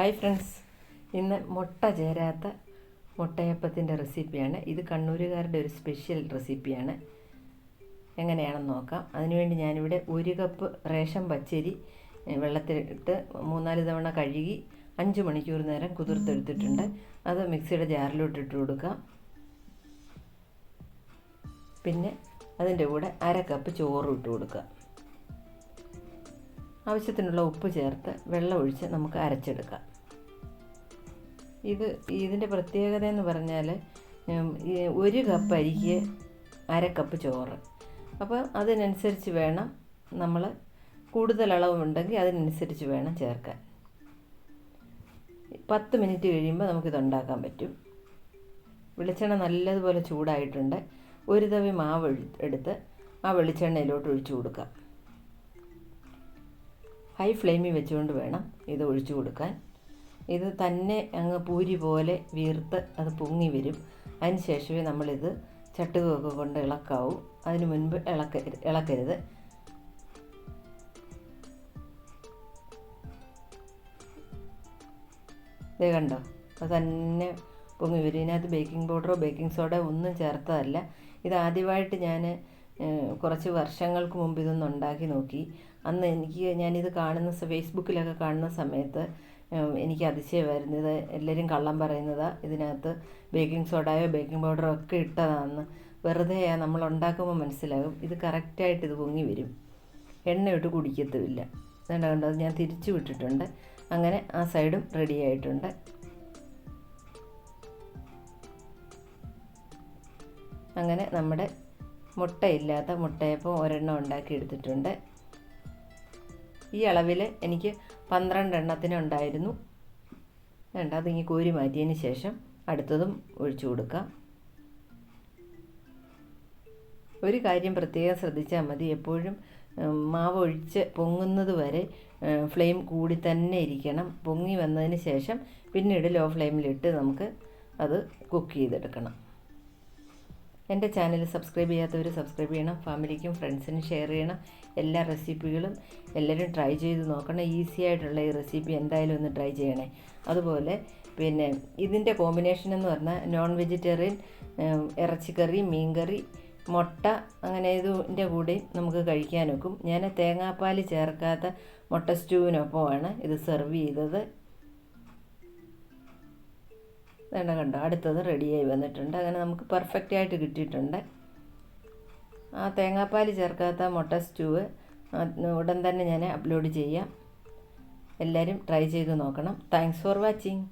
Hi friends ഇന്ന് മുട്ട ചേരാത്ത മുട്ടയപ്പത്തിന്റെ റെസിപ്പിയാണ്. ഇത് കണ്ണൂരുകാരുടെ ഒരു സ്പെഷ്യൽ റെസിപ്പിയാണ്. എങ്ങനെയാണെന്ന് നോക്കാം. അതിനുവേണ്ടി ഞാനിവിടെ ഒരു കപ്പ് റേഷൻ പച്ചരി വെള്ളത്തിലിട്ട് മൂന്നാൽ തവണ കഴുകി അഞ്ച് മണിക്കൂർ നേരം കുതിർത്തെടുത്തിട്ടുണ്ട്. അത് മിക്സിയുടെ ജാറിലോട്ട് ഇട്ട് കൊടുക്കാം. പിന്നെ അതിന്റെ കൂടെ അര കപ്പ് ചോറും ഇട്ട് കൊടുക്കുക ആവശ്യത്തിനുള്ള ഉപ്പ് ചേർത്ത് വെള്ളം ഒഴിച്ച് നമുക്ക് അരച്ചെടുക്കാം. ഇത് ഇതിന്റെ പ്രത്യേകത എന്ന് പറഞ്ഞാൽ ഒരു കപ്പ് അരിക്ക് അര കപ്പ് ചോറ്. അപ്പോൾ അതിനനുസരിച്ച് വേണം നമ്മൾ കൂടുതൽ അളവുണ്ടെങ്കിൽ അതിനനുസരിച്ച് വേണം ചേർക്കാൻ. പത്ത് മിനിറ്റ് കഴിയുമ്പോൾ നമുക്കിത് ഉണ്ടാക്കാൻ പറ്റും. വെളിച്ചെണ്ണ നല്ലതുപോലെ ചൂടായിട്ടുണ്ട്. ഒരു തവി മാവ് എടുത്ത് ആ വെളിച്ചെണ്ണയിലോട്ട് ഒഴിച്ചു കൊടുക്കാം. ഹൈ ഫ്ലെയിമിൽ വെച്ചുകൊണ്ട് വേണം ഇത് ഒഴിച്ചു കൊടുക്കാൻ. ഇത് തന്നെ അങ്ങ് പൂരി പോലെ വീർത്ത് അത് പൊങ്ങി വരും. അതിന് ശേഷമേ നമ്മളിത് ചട്ടുകമൊക്കെ കൊണ്ട് ഇളക്കാവൂ. അതിന് മുൻപ് ഇളക്ക ഇളക്കരുത്. ഇത് കണ്ടോ? അത് തന്നെ പൊങ്ങി വരും. ഇതിനകത്ത് ബേക്കിംഗ് പൗഡറോ ബേക്കിംഗ് സോഡോ ഒന്നും ചേർത്തതല്ല. ഇത് ആദ്യമായിട്ട് ഞാൻ കുറച്ച് വർഷങ്ങൾക്ക് മുമ്പ് ഇതൊന്ന് ഉണ്ടാക്കി നോക്കി. അന്ന് എനിക്ക് ഞാനിത് കാണുന്ന ഫേസ്ബുക്കിലൊക്കെ കാണുന്ന സമയത്ത് എനിക്ക് അതിശയമായിരുന്നു ഇത് എല്ലാവരും കള്ളം പറയുന്നതാ ഇതിനകത്ത് ബേക്കിംഗ് സോഡയോ ബേക്കിംഗ് പൗഡറോ ഒക്കെ ഇട്ടതാണെന്ന് വെറുതെയാ നമ്മൾ ഉണ്ടാക്കുമ്പോൾ മനസ്സിലാകും ഇത് കറക്റ്റായിട്ട് ഇത് പൊങ്ങി വരും. എണ്ണയിട്ട് കുടിക്കത്തുമില്ല. അതുകൊണ്ട് കണ്ടോ ഞാൻ തിരിച്ചു വിട്ടിട്ടുണ്ട്. അങ്ങനെ ആ സൈഡും റെഡി ആയിട്ടുണ്ട്. അങ്ങനെ നമ്മുടെ മുട്ടയില്ലാത്ത മുട്ടയപ്പം ഒരെണ്ണം ഉണ്ടാക്കി എടുത്തിട്ടുണ്ട് ഈ അളവിൽ എനിക്ക് പന്ത്രണ്ട് എണ്ണത്തിന് ഉണ്ടായിരുന്നു. വേണ്ട അതിങ്ങി കോരി മാറ്റിയതിന് ശേഷം അടുത്തതും ഒഴിച്ചു കൊടുക്കാം. ഒരു കാര്യം പ്രത്യേകം ശ്രദ്ധിച്ചാൽ മതി. എപ്പോഴും മാവ് ഒഴിച്ച് പൊങ്ങുന്നത് വരെ ഫ്ലെയിം കൂടി തന്നെ ഇരിക്കണം. പൊങ്ങി വന്നതിന് ശേഷം പിന്നീട് ലോ ഫ്ലെയിമിലിട്ട് നമുക്ക് അത് കുക്ക് ചെയ്തെടുക്കണം. എന്റെ ചാനൽ സബ്സ്ക്രൈബ് ചെയ്യാത്തവർ സബ്സ്ക്രൈബ് ചെയ്യണം ഫാമിലിക്കും ഫ്രണ്ട്സിനും ഷെയർ ചെയ്യണം. എല്ലാ റെസിപ്പികളും എല്ലാവരും ട്രൈ ചെയ്ത് നോക്കണം. ഈസി ആയിട്ടുള്ള ഈ റെസിപ്പി എന്തായാലും ഒന്ന് ട്രൈ ചെയ്യണേ. അതുപോലെ പിന്നെ ഇതിന്റെ കോമ്പിനേഷൻ എന്ന് പറഞ്ഞാൽ നോൺ വെജിറ്റേറിയൻ ഇറച്ചിക്കറി മീൻകറി മുട്ട അങ്ങനെ ഇതിന്റെ കൂടെ നമുക്ക് കഴിക്കാൻ വെക്കും ഞാൻ തേങ്ങാപ്പാൽ ചേർക്കാത്ത മുട്ട സ്റ്റൂവിനൊപ്പമാണ് ഇത് സെർവ് ചെയ്തത്. വേണ്ട കണ്ടോ? അടുത്തത് റെഡിയായി വന്നിട്ടുണ്ട്. അങ്ങനെ നമുക്ക് പെർഫെക്റ്റ് ആയിട്ട് കിട്ടിയിട്ടുണ്ട്. ആ തേങ്ങാപ്പാൽ ചേർക്കാത്ത മുട്ട സ്റ്റൂവ് ഉടൻ തന്നെ ഞാൻ അപ്ലോഡ് ചെയ്യാം. എല്ലാവരും ട്രൈ ചെയ്ത് നോക്കണം. Thanks for watching